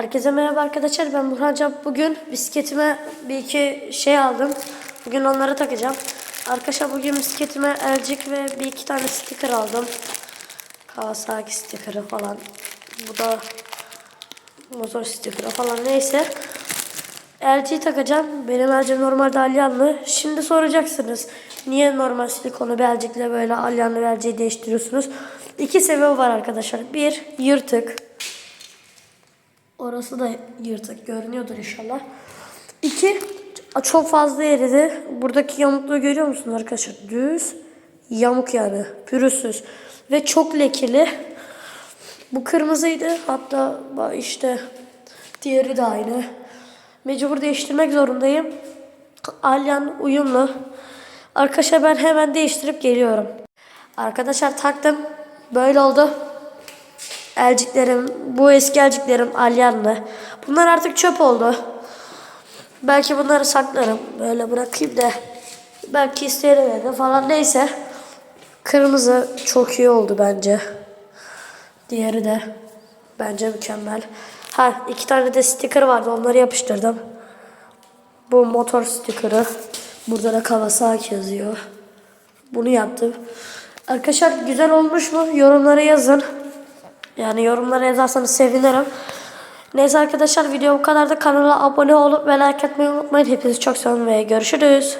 Herkese merhaba arkadaşlar. Ben Burhan Can. Bugün bisikletime bir iki şey aldım. Bugün onları takacağım. Arkadaşlar bugün bisikletime elcik ve bir iki tane sticker aldım. Kawasaki sticker'ı falan. Bu da motor sticker'ı falan neyse. LG takacağım. Benim LG normalde alyanlı. Şimdi soracaksınız. Niye normal silikonu bir elcikle böyle alyanlı bir LG'yi değiştiriyorsunuz? İki sebebi var arkadaşlar. Bir, yırtık. Orası da yırtık görünüyordur inşallah. İki, çok fazla eridi. Buradaki yamukluğu görüyor musunuz arkadaşlar? Düz, yamuk yani. Pürüzsüz. Ve çok lekeli. Bu kırmızıydı. Hatta işte diğeri de aynı. Mecbur değiştirmek zorundayım. Alyan uyumlu. Arkadaşlar ben hemen değiştirip geliyorum. Arkadaşlar taktım. Böyle oldu. Elciklerim, bu eski elciklerim alyanlı. Bunlar artık çöp oldu. Belki bunları saklarım. Böyle bırakayım da. Belki isterim evde falan neyse. Kırmızı çok iyi oldu bence. Diğeri de bence mükemmel. Ha iki tane de sticker vardı onları yapıştırdım. Bu motor sticker'ı. Burada da Kawasaki yazıyor. Bunu yaptım. Arkadaşlar güzel olmuş mu? Yorumlara yazın. Yani yorumlara yazarsanız sevinirim. Neyse arkadaşlar video bu kadar da kanala abone olup like etmeyi unutmayın. Hepinizi çok seviyorum ve görüşürüz.